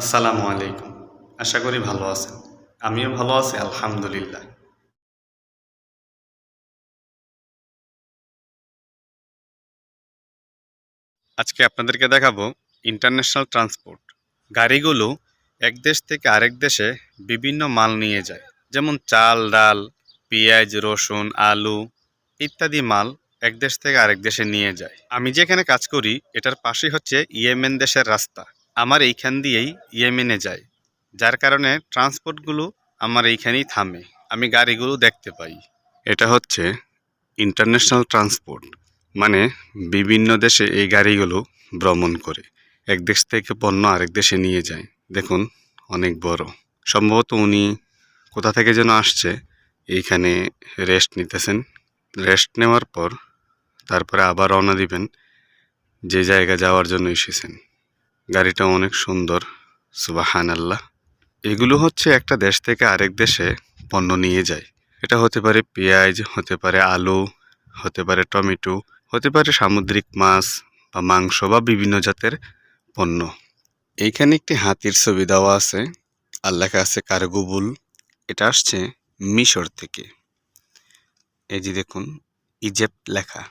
আসসালামু আলাইকুম। আশা করি ভালো আছেন। আমিও ভালো আছি, আলহামদুলিল্লাহ। আজকে আপনাদেরকে দেখাবো ইন্টারন্যাশনাল ট্রান্সপোর্ট। গাড়িগুলো এক দেশ থেকে আরেক দেশে বিভিন্ন মাল নিয়ে যায়। যেমন চাল, ডাল, পেঁয়াজ, রসুন, আলু ইত্যাদি মাল এক দেশ থেকে আরেক দেশে নিয়ে যায়। আমি যেখানে কাজ করি, এটার পাশেই হচ্ছে ইয়েমেন দেশের রাস্তা। আমার এইখান দিয়েই ইয়েমেনে যায়, যার কারণে ট্রান্সপোর্টগুলো আমার এইখানেই থামে। আমি গাড়িগুলো দেখতে পাই। এটা হচ্ছে ইন্টারন্যাশনাল ট্রান্সপোর্ট মানে বিভিন্ন দেশে এই গাড়িগুলো ভ্রমণ করে। এক দেশ থেকে পণ্য আরেক দেশে নিয়ে যায়। দেখুন, অনেক বড়। সম্ভবত উনি কোথা থেকে যেন আসছে, এইখানে রেস্ট নিতেছেন। রেস্ট নেওয়ার পর তারপরে আবার রওনা দিবেন, যে জায়গা যাওয়ার জন্য এসেছেন। গাড়িটা অনেক সুন্দর সুবাহান আল্লাহ এগুলো হচ্ছে একটা দেশ থেকে আরেক দেশে পণ্য নিয়ে যায়। এটা হতে পারে পেঁয়াজ, হতে পারে আলু, হতে পারে টমেটো, হতে পারে সামুদ্রিক মাছ বা মাংস বা বিভিন্ন জাতের পণ্য। এইখানে একটি হাতির ছবি দেওয়া আছে লেখা আছে কার্গুবুল এটা আসছে মিশর থেকে। এই যে দেখুন, ইজিপ্ট লেখা,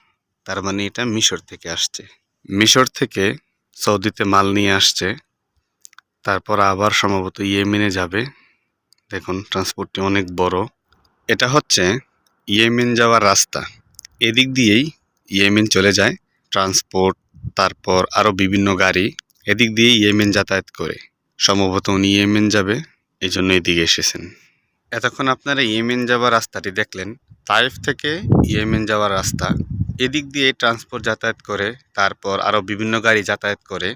তার মানে এটা মিশর থেকে আসছে। মিশর থেকে সৌদিতে মাল নিয়ে আসছে। তারপর আবার সম্ভবত ইয়েমেনে যাবে। দেখুন ট্রান্সপোর্টটি অনেক বড়। এটা হচ্ছে ইয়েমেন যাওয়ার রাস্তা। এদিক দিয়েই ইয়েমেন চলে যায়। ট্রান্সপোর্ট তারপর আরও বিভিন্ন গাড়ি এদিক দিয়ে ইয়েমেন যাতায়াত করে। সম্ভবত উনি ইয়েমেন যাবে এই জন্য এদিকে এসেছেন। এতক্ষণ আপনারা ইয়েমেন যাওয়ার রাস্তাটি দেখলেন। তাইফ থেকে ইয়েমেন যাওয়ার রাস্তা। এদিক দিয়ে ট্রান্সপোর্ট যাতায়াত করে, তারপর আরও বিভিন্ন গাড়ি যাতায়াত করে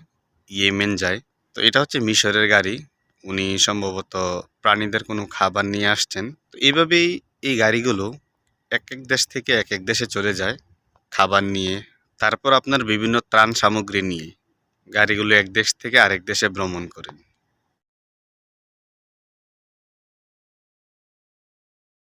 ইয়েমেন যায়। তো এটা হচ্ছে মিশরের গাড়ি। উনি সম্ভবত প্রাণীদের কোনো খাবার নিয়ে আসছেন। তো এইভাবেই এই গাড়িগুলো এক এক দেশ থেকে এক এক দেশে চলে যায় খাবার নিয়ে। তারপর আপনার বিভিন্ন ত্রাণ সামগ্রী নিয়ে গাড়িগুলো এক দেশ থেকে আরেক দেশে ভ্রমণ করে